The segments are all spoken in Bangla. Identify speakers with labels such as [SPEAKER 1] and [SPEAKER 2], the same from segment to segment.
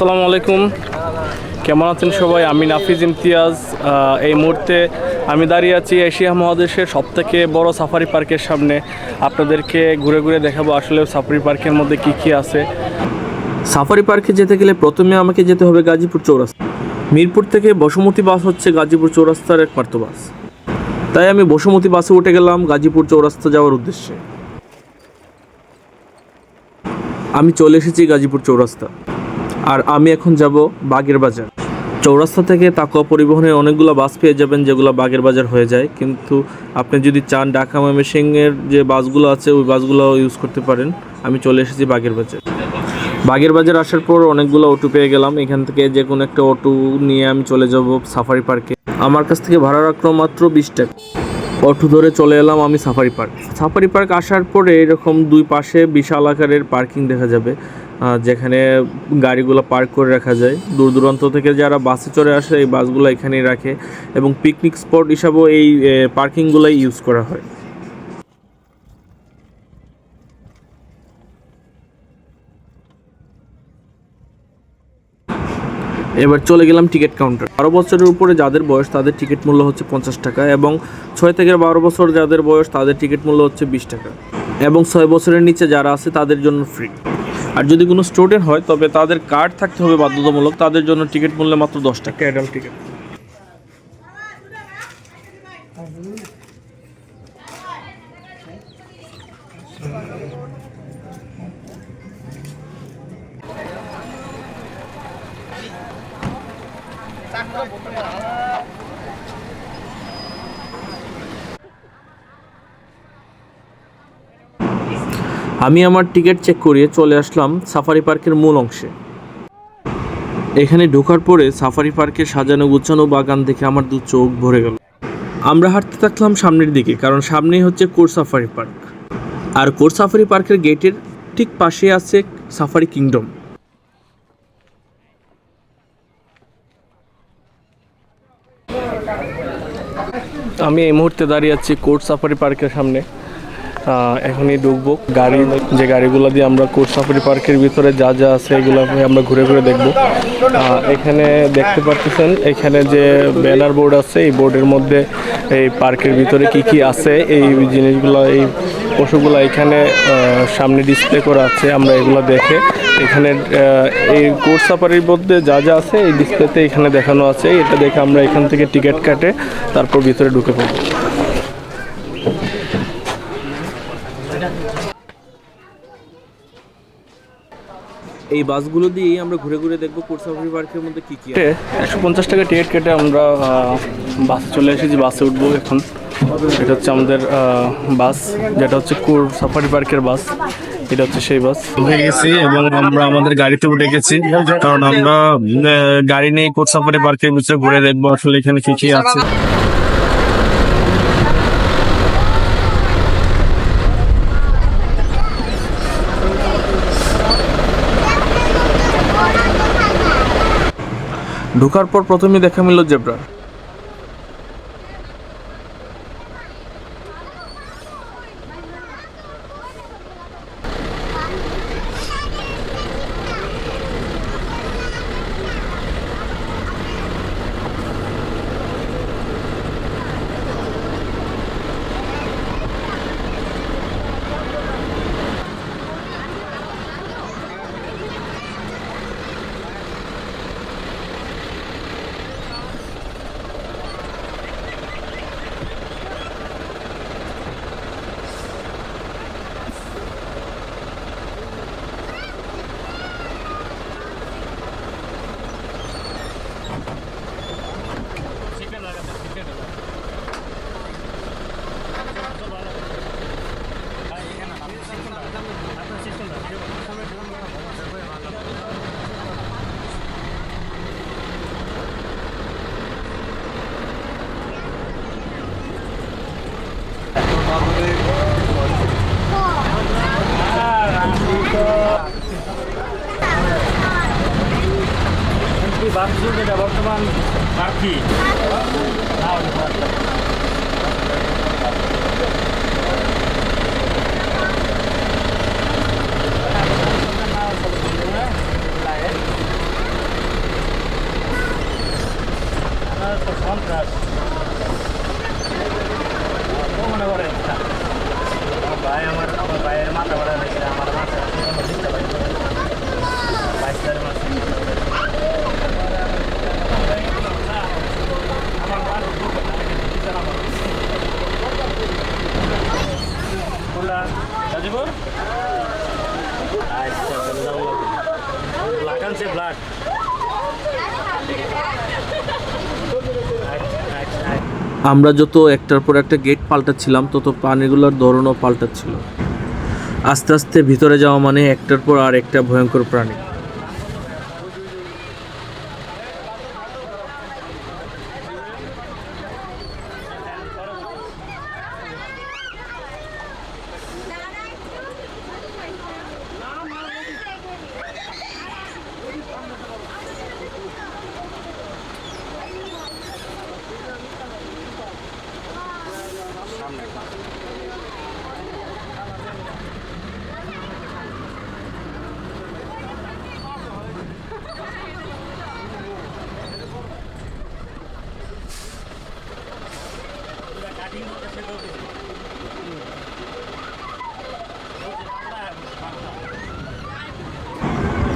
[SPEAKER 1] আসসালামু আলাইকুম। কেমন আছেন সবাই? আমি নাফিজ ইমতিয়াজ। এই মুহূর্তে আমি দাঁড়িয়ে আছি এশিয়া মহাদেশের সবথেকে বড় সাফারি পার্কের সামনে। আপনাদেরকে ঘুরে ঘুরে দেখাবো আসলে সাফারি পার্কের মধ্যে কি কি আছে। সাফারি পার্কে যেতে গেলে প্রথমে আমাকে যেতে হবে গাজীপুর চৌরাস্তা। মিরপুর থেকে বসুমতী বাস হচ্ছে গাজীপুর চৌরাস্তার একমাত্র বাস। তাই আমি বসুমতী বাসে উঠে গেলাম গাজীপুর চৌরাস্তা যাওয়ার উদ্দেশ্যে। আমি চলে এসেছি গাজীপুর চৌরাস্তা। আর আমি এখন যাব বাগের বাজার। চৌরাস্তা থেকে তাকুয়া পরিবহনের অনেকগুলো বাস পেয়ে যাবেন যেগুলো বাগের বাজার হয়ে যায়। কিন্তু আপনি যদি চান ঢাকা ময়মনসিংহের যে বাসগুলো আছে, ওই বাসগুলো ইউজ করতে পারেন। আমি চলে এসেছি বাগের বাজার। বাগের বাজার আসার পর অনেকগুলো অটো পেয়ে গেলাম। এখান থেকে যে কোনো একটা অটো নিয়ে আমি চলে যাব সাফারি পার্কে। আমার কাছ থেকে ভাড়া রাখল মাত্র বিশ টাকা। অটো ধরে চলে এলাম আমি সাফারি পার্ক। সাফারি পার্ক আসার পরে এরকম দুই পাশে বিশাল আকারের পার্কিং দেখা যাবে। যেখানে গাড়িগুলো পার্ক করে রাখা যায়। দূর দূরান্ত থেকে যারা বাসে চড়ে আসে, এই বাসগুলো এখানেই রাখে এবং পিকনিক স্পট হিসাবেও এই পার্কিংগুলোই ইউজ করা হয়। এবার চলে গেলাম টিকিট কাউন্টার। বারো বছরের উপরে যাদের বয়স, তাদের টিকিট মূল্য হচ্ছে পঞ্চাশ টাকা এবং ছয় থেকে বারো বছর যাদের বয়স, তাদের টিকিট মূল্য হচ্ছে বিশ টাকা এবং ছয় বছরের নিচে যারা আছে, তাদের জন্য ফ্রি আর যদি কোনো স্টুডেন্ট হয়, তবে তাদের কার্ড থাকতে হবে বাধ্যতামূলক। তাদের জন্য টিকিট মূল্য মাত্র দশ টাকা। অ্যাডাল্ট টিকিট আমি আমার টিকিট চেক করিয়ে চলে আসলাম সাফারি পার্কের মূল অংশে। এখানে ঢোকার পরে সাফারি পার্কের সাজানো গুছানো বাগান দেখে আমার দু চোখ ভরে গেল। আমরা হাঁটতে থাকলাম সামনের দিকে, কারণ সামনেই হচ্ছে কোর সাফারি পার্ক। আর কোর সাফারি পার্কের গেটের ঠিক পাশে আছে সাফারি কিংডম। আমি এই মুহূর্তে দাঁড়িয়ে আছি কোর্ট সাফারি পার্কের সামনে। এখনই ঢুকবো। গাড়ি, যে গাড়িগুলো দিয়ে আমরা কোর্ট সাফারি পার্কের ভিতরে যা যা আছে এগুলো আমরা ঘুরে ঘুরে দেখব। এখানে দেখতে পাচ্ছেন এখানে যে ব্যানার বোর্ড আছে, এই বোর্ডের মধ্যে এই পার্কের ভিতরে কি কি আছে, এই জিনিসগুলো, এই পশুগুলো এখানে সামনে ডিসপ্লে করা আছে, আমরা এগুলো দেখে এখানে এই কোর্ট সাফারির মধ্যে যা যা আছে এই ডিসপ্লেতে এখানে দেখানো আছে। এটা দেখে আমরা এখান থেকে টিকিট কাটে, তারপর ভিতরে ঢুকে পড়ব। এই বাসগুলো দিয়েই আমরা ঘুরে ঘুরে দেখব কোর্ট সাফারি পার্কের মধ্যে কি কি একশো পঞ্চাশ টাকা টিকিট কেটে আমরা আহ, বাসে চলে এসেছি বাসে উঠবো এখন। এটা হচ্ছে আমাদের আহ, বাস যেটা হচ্ছে কোর সাফারি পার্কের বাস। এটা হচ্ছে সেই বাস। উঠে গেছি এবং আমরা আমাদের গাড়িতে উঠে গেছি কারণ আমরা আহ, গাড়ি নিয়ে কোর্ট সাফারি পার্কের ভিতরে ঘুরে দেখব আসলে এখানে কি কি আছে। ঢোকার পর প্রথমে দেখা মিলল বাথরুম
[SPEAKER 2] বর্তমান
[SPEAKER 3] বাকি। ভাই আমার আমার ভাইয়ের মাথা ভাড়া আমরা
[SPEAKER 1] যত একটার পর একটা গেট পাল্টাচ্ছিলাম, তত প্রাণীগুলোর ধরনও পাল্টাচ্ছিল। আস্তে আস্তে ভিতরে যাওয়া মানে একটার পর আর একটা ভয়ঙ্কর প্রাণী।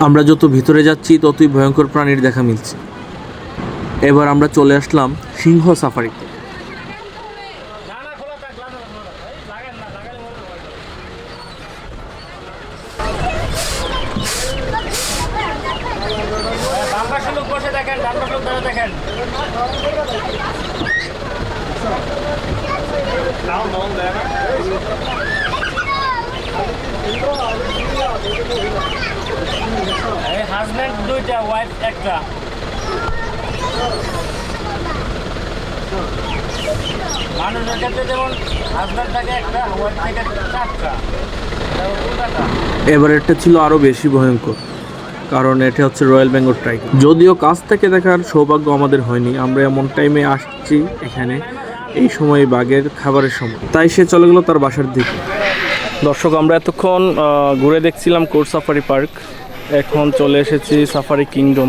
[SPEAKER 1] আমরা যত ভিতরে যাচ্ছি, ততই ভয়ঙ্কর প্রাণীর দেখা মিলছে। এবার আমরা চলে আসলাম সিংহ সাফারিতে।
[SPEAKER 3] দেখেন ডান পাশে লোক দাঁড়িয়ে দেখেন এই হাজব্যান্ড দুইটা ওয়াইফ একটা। মানুষের ক্ষেত্রে যেমন হাজব্যান্ড থাকে একটা ওয়াইফ থাকে চারটা। এটা
[SPEAKER 1] ছিল আরও বেশি ভয়ঙ্কর কারণ এটা হচ্ছে রয়্যাল বেঙ্গল টাইগার যদিও কাছ থেকে দেখার সৌভাগ্য আমাদের হয়নি আমরা এমন টাইমে আসছি এখানে এই সময় বাঘের খাবারের সময়। তাই সে চলে গেল তার বাসার দিকে। দর্শক আমরা এতক্ষণ ঘুরে দেখছিলাম কোর্ট সাফারি পার্ক। এখন চলে এসেছি সাফারি কিংডম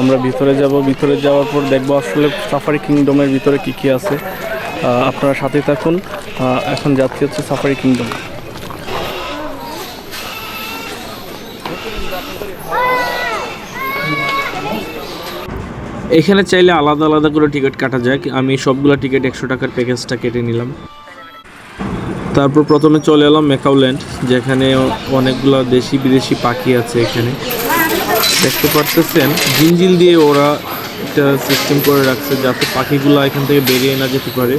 [SPEAKER 1] আমরা ভিতরে যাব। ভিতরে যাওয়ার পর দেখব আসলে সাফারি কিংডমের ভিতরে কি কি আছে। আপনারা সাথে থাকুন। এখন যাচ্ছি হচ্ছে সাফারি কিংডম এখানে চাইলে আলাদা আলাদা করে টিকিট কাটা যায়। আমি সবগুলো টিকিট একশো টাকার প্যাকেজটা কেটে নিলাম। তারপর প্রথমে চলে এলাম মেকাউল্যান্ড যেখানে অনেকগুলো দেশি বিদেশি পাখি আছে এখানে। দেখতে পারতেছেন, জিনজিল দিয়ে ওরা একটা সিস্টেম করে রাখছে যাতে পাখিগুলো এখান থেকে বেরিয়ে না যেতে পারে।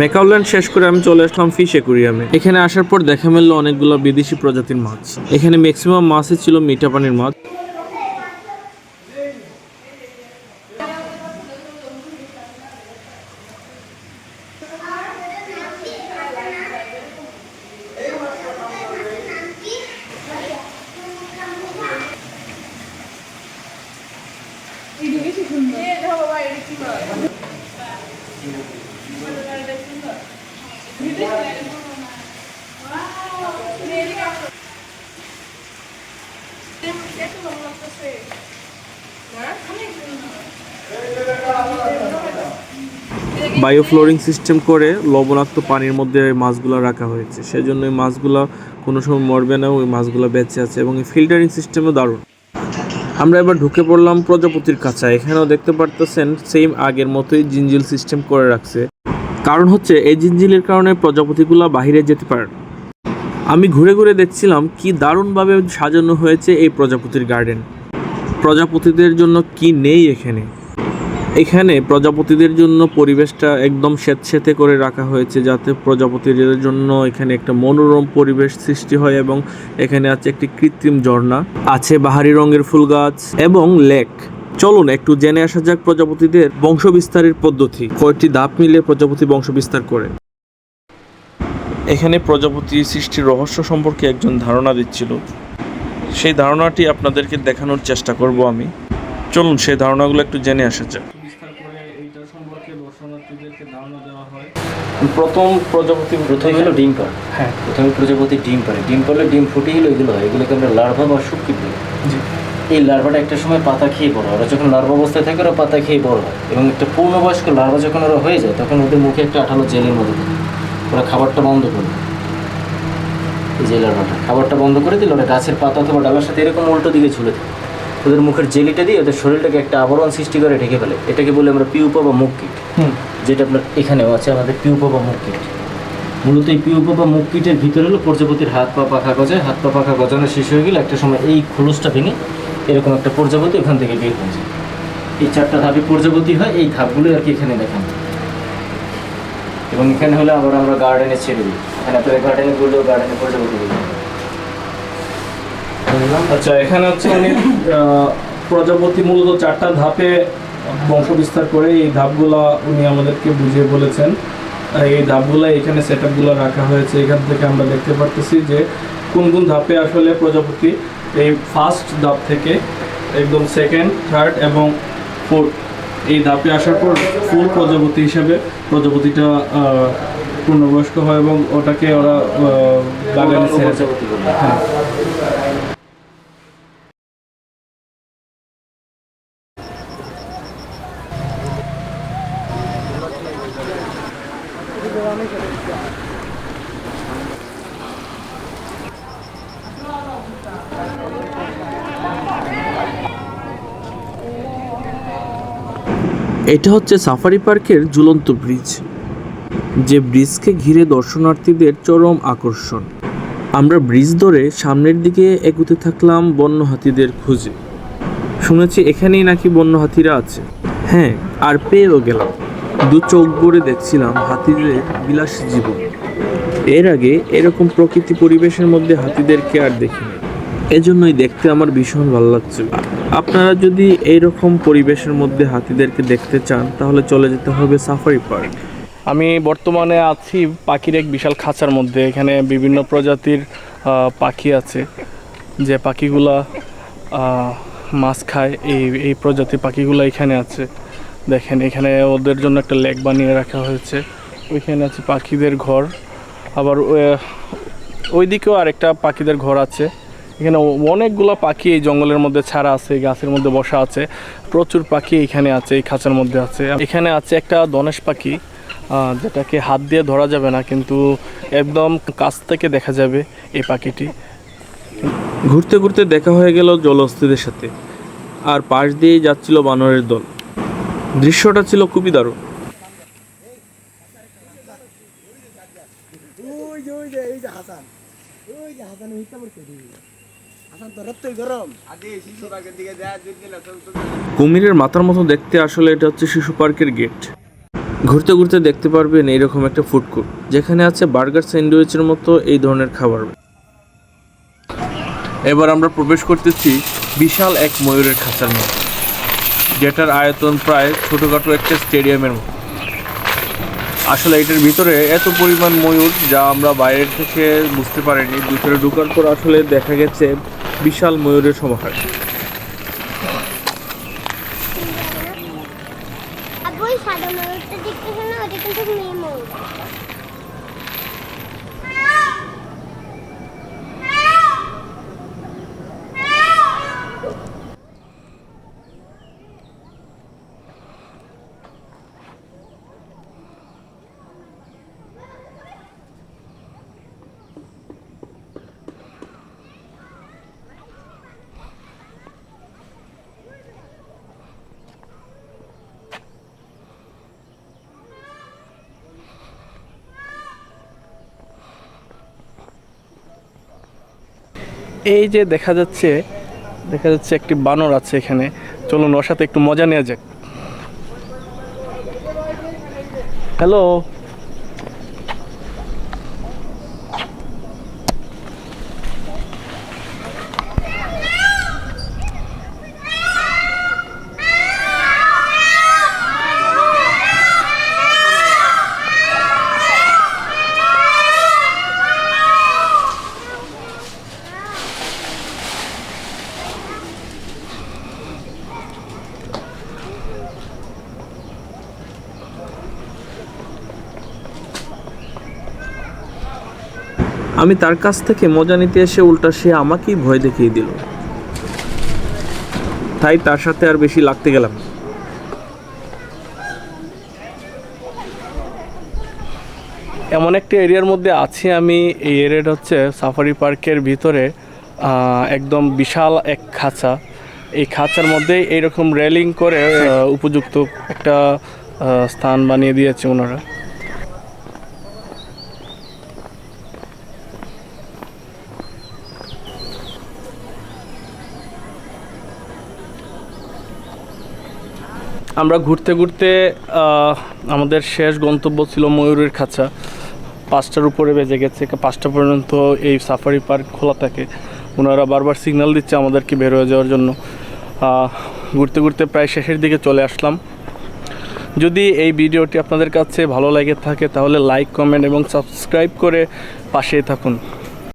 [SPEAKER 1] মেকাউল্যান্ড শেষ করে আমি চলে আসলাম ফিশ একুরিয়ামে এখানে আসার পর দেখা মিললো অনেকগুলো বিদেশি প্রজাতির মাছ। এখানে ম্যাক্সিমাম মাছই ছিল মিঠা পানির মাছ। বায়োফ্লোরিং সিস্টেম করে লবণাক্ত পানির মধ্যে ওই মাছগুলো রাখা হয়েছে। সেজন্য এই মাছগুলো কোনো সময় মরবে না, ওই মাছগুলো বেঁচে আছে এবং এই ফিল্টারিং সিস্টেমও দারুণ। আমরা এবার ঢুকে পড়লাম প্রজাপতির কাছা এখানেও দেখতে পারতেছেন সেম আগের মতোই জিঞ্জিল সিস্টেম করে রাখছে। কারণ হচ্ছে, এই জিঞ্জিলের কারণে প্রজাপতিগুলো বাইরে যেতে পারে আমি ঘুরে ঘুরে দেখছিলাম কি দারুণভাবে সাজানো হয়েছে এই প্রজাপতির গার্ডেন প্রজাপতিদের জন্য কি নেই এখানে? এখানে প্রজাপতিদের জন্য পরিবেশটা একদম স্যাঁতস্যাঁতে করে রাখা হয়েছে যাতে প্রজাপতিদের জন্য এখানে একটা মনোরম পরিবেশ সৃষ্টি হয় এবং এখানে আছে একটি কৃত্রিম ঝর্ণা, আছে বাহারি রঙের ফুল গাছ এবং লেক। চলুন একটু জেনে আসা যাক প্রজাপতিদের বংশবিস্তারের পদ্ধতি। কয়েকটি ধাপ মিলে প্রজাপতি বংশবিস্তার করে? এখানে প্রজাপতি সৃষ্টির রহস্য সম্পর্কে একজন ধারণা দিচ্ছিল। সেই ধারণাটি আপনাদেরকে দেখানোর চেষ্টা করব আমি। চলুন সেই ধারণাগুলো একটু জেনে আসা যাক বিস্তার করে এইটা সম্পর্কে দর্শনার্থীদেরকে ধারণা দেওয়া হয় প্রথম প্রজাপতি
[SPEAKER 2] প্রথমে হলো ডিম পাড়ে।
[SPEAKER 1] হ্যাঁ।
[SPEAKER 2] প্রথমে প্রজাপতি ডিম পাড়ে। ডিম পাড়লে ডিম ফুটে হলো এগুলো হয় এগুলোকে আমরা লার্ভা বা শুক্তি বলি। এই লার্ভাটা একটা সময় পাতা খেয়ে বড় হয়। ওরা যখন লার্ভা অবস্থায় থাকে ওরা পাতা খেয়ে বড় হয়। এবং একটা পূর্ণবয়স্ক লার্ভা যখন ওরা হয়ে যায় তখন ওদের মুখে একটা আঠালো জেলের মতো থাকে ওরা খাবারটা বন্ধ করে যে লার্ভাটা খাবারটা বন্ধ করে দিলে ওরা গাছের পাতা অথবা ডালার সাথে এরকম উল্টো দিকে ঝুলে থাকে। ওদের মুখের জেলিটা দিয়ে ওদের শরীরটাকে একটা আবরণ সৃষ্টি করে ঢেকে ফেলে। এটাকে বলে আমরা পিউপা বা মুখ কীট। যেটা আপনার এখানেও আছে আমাদের পিউপা বা মুখ কীট। মূলত এই পিউপা বা মুখ কীটের ভিতরে হলো প্রজাপতির হাত পা পাখা গজায় হাত পা পাখা গজানো শেষ হয়ে গেলে একটা সময় এই খোলসটা ভেঙে এরকম একটা প্রজাপতি ওখান থেকে বের হয়ে যায়। এই চারটা ধাপে প্রজাপতি হয় এই ধাপগুলো আর কি এখানে দেখানো। এবং এখানে হলে আবার আমরা গার্ডেনে ছেড়ে দিই। এখানে আপনাদের গার্ডেনে ঘুরলেও গার্ডেনে প্রজাপতি দিই
[SPEAKER 1] আচ্ছা এখানে হচ্ছে আহ, প্রজাপতি মূলত চারটা ধাপে বংশ বিস্তার করে এই ধাপগুলা উনি আমাদেরকে বুঝিয়ে বলেছেন এই ধাপগুলা, এখানে সেট রাখা হয়েছে, এখান থেকে আমরা দেখতে পারতেছি যে কোন কোন ধাপে আসলে প্রজাপতি এই ফার্স্ট ধাপ থেকে একদম সেকেন্ড, থার্ড এবং ফোর্থ, এই ধাপে আসার পর ফুল প্রজাপতি হিসেবে প্রজাপতিটা পূর্ণবয়স্ক হয় এবং ওটাকে ওরা বাগানে ছেড়ে দেয়। হ্যাঁ এটা হচ্ছে সাফারি পার্কের ঝুলন্ত ব্রিজ, যে ব্রিজকে ঘিরে দর্শনার্থীদের চরম আকর্ষণ। আমরা ব্রিজ ধরে সামনের দিকে এগুতে থাকলাম বন্য হাতিদের খুঁজে। শুনেছি এখানেই নাকি বন্য হাতিরা আছে। হ্যাঁ আর পেয়েও গেলাম। দু চোখ ভরে দেখছিলাম হাতিদের বিলাস জীবন। এর আগে এরকম প্রকৃতি পরিবেশের মধ্যে হাতিদেরকে আর দেখিনি। এজন্যই দেখতে আমার ভীষণ ভালো লাগছিল। আপনারা যদি এইরকম পরিবেশের মধ্যে হাতিদেরকে দেখতে চান, তাহলে চলে যেতে হবে সাফারি পার্ক। আমি বর্তমানে আছি পাখির এক বিশাল খাঁচার মধ্যে। এখানে বিভিন্ন প্রজাতির পাখি আছে। যে পাখিগুলা মাছ খায়, এই এই প্রজাতির পাখিগুলো এখানে আছে। দেখেন, এখানে ওদের জন্য একটা লেক বানিয়ে রাখা হয়েছে। ওইখানে আছে পাখিদের ঘর। আবার ওই দিকেও আরেকটা পাখিদের ঘর আছে। এখানে অনেকগুলো পাখি এই জঙ্গলের মধ্যে ছাড়া আছে গাছের মধ্যে বসা আছে। প্রচুর পাখি এখানে আছে, এই খাঁচার মধ্যে আছে। এখানে আছে একটা ধনেশ পাখি যেটাকে হাত দিয়ে ধরা যাবে না, কিন্তু একদম কাছ থেকে দেখা যাবে এই পাখিটি। ঘুরতে ঘুরতে দেখা হয়ে গেল জলহস্তিদের সাথে। আর পাশ দিয়েই যাচ্ছিল বানরের দল। দৃশ্যটা ছিল খুবই দারুণ।
[SPEAKER 4] ওই যে ওই যে এই যে হাসান। ওই যে হাসান মিথ্যা বলছে হাসান তো রক্তই গরম। আগে শিশু পার্কের দিকে যা দুধ দিলা চল তো
[SPEAKER 1] কুমিরের মাথার মতো দেখতে আসলে এটা হচ্ছে শিশু পার্কের গেট। ঘুরতে ঘুরতে দেখতে পারবেন এইরকম একটা ফুড কোর্ট যেখানে আছে বার্গার স্যান্ডউইচের মতো এই ধরনের খাবার। এবার আমরা প্রবেশ করতেছি বিশাল এক ময়ূরের খাঁচার মধ্যে। যেটার আয়তন প্রায় ছোটোখাটো একটা স্টেডিয়ামের মতো। আসলে এটার ভিতরে এত পরিমাণ ময়ূর যা আমরা বাইরের থেকে বুঝতে পারিনি, ভিতরে ঢুকার পর আসলে দেখা গেছে বিশাল ময়ূরের সমাহার
[SPEAKER 5] আপু ওই সাদা ময়ূরটা দেখতেছে না ওটা কিন্তু মেয়ে ময়ূর
[SPEAKER 1] এই যে দেখা যাচ্ছে দেখা যাচ্ছে একটি বানর আছে এখানে। চলুন ওর সাথে একটু মজা নেওয়া যাক।
[SPEAKER 6] হ্যালো আমি তার কাছ থেকে মজা নিতে এসে উল্টা সে আমাকেই ভয় দেখিয়ে দিল। তাই তার সাথে আর বেশি লাগতে গেলাম। এমন একটা এরিয়ার মধ্যে আছি আমি, এই এরিয়াটা হচ্ছে সাফারি পার্কের ভিতরে একদম বিশাল এক খাঁচা। এই খাঁচার মধ্যে এইরকম রেলিং করে উপযুক্ত একটা স্থান বানিয়ে দিয়েছে ওনারা। আমরা ঘুরতে ঘুরতে আমাদের শেষ গন্তব্য ছিল ময়ূরের খাঁচা। পাঁচটার উপরে বেজে গেছে, পাঁচটা পর্যন্ত এই সাফারি পার্ক খোলা থাকে। ওনারা বারবার সিগন্যাল দিচ্ছে আমাদেরকে বের হয়ে যাওয়ার জন্য। ঘুরতে ঘুরতে প্রায় শেষের দিকে চলে আসলাম। যদি এই ভিডিওটি আপনাদের কাছে ভালো লাগে থাকে, তাহলে লাইক কমেন্ট এবং সাবস্ক্রাইব করে পাশেই থাকুন।